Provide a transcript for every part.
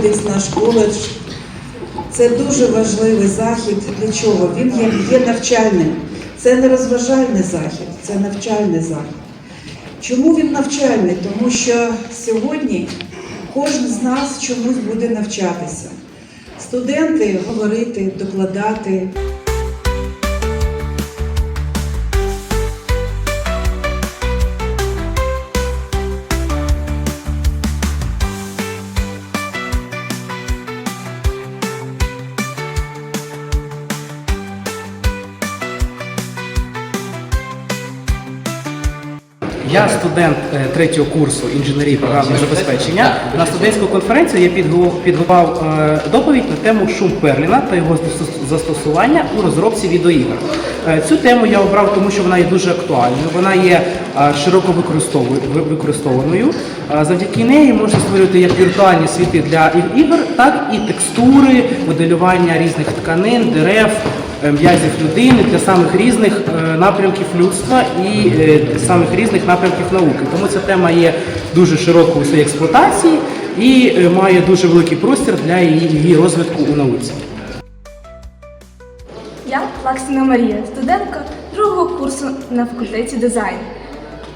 наш коледж. Це дуже важливий захід. Для чого? Він є, є навчальним. Це не розважальний захід, це навчальний захід. Чому він навчальний? Тому що сьогодні кожен з нас чомусь буде навчатися. Студенти говорити, докладати. Я студент е, третього курсу інженерії програмного забезпечення. На студентську конференцію я підготував е, доповідь на тему шум Перліна та його застосування у розробці відеоігр. Е, Цю тему я обрав, тому що вона є дуже актуальною. Вона є широко використову- ви- використовуваною. Завдяки неї можна створювати як віртуальні світи для ігор, так і текстури, моделювання різних тканин, дерев, м'язів людини для самих різних е, напрямків людства і е, самих різних напрямків науки. Тому ця тема є дуже широкою у своїй експлуатації і е, має дуже великий простір для її, розвитку у науці. Я Плаксіна Марія, студентка другого курсу на факультеті дизайну.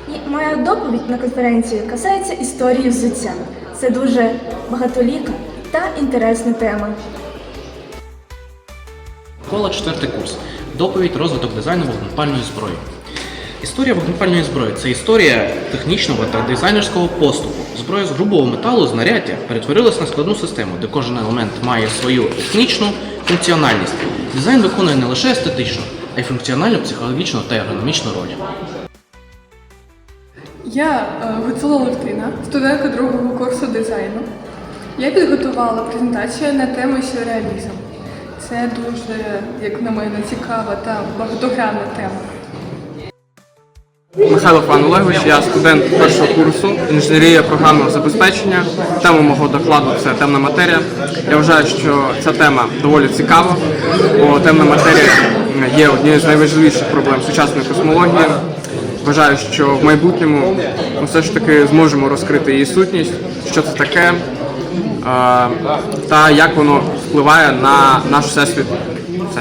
І моя доповідь на конференції касається історії взуття. Це дуже багатоліка та інтересна тема. Школа, четвертий курс. Доповідь розвиток дизайну вогнепальної зброї. Історія вогнепальної зброї це історія технічного та дизайнерського поступу. Зброя з грубого металу знаряддя перетворилась на складну систему, де кожен елемент має свою технічну функціональність. Дизайн виконує не лише естетичну, а й функціональну, психологічну та ергономічну роль. Я е, Гуцула Левтина, студентка другого курсу дизайну. Я підготувала презентацію на тему сюрреалізм. Це дуже, як на мене, цікава та багатогранна тема. Михайло Пан Олегович, я студент першого курсу інженерія програмного забезпечення. Тема мого докладу це темна матерія. Я вважаю, що ця тема доволі цікава, бо темна матерія є однією з найважливіших проблем сучасної космології. Вважаю, що в майбутньому ми все ж таки зможемо розкрити її сутність, що це таке, та як воно впливає на наш всесвіт. Все.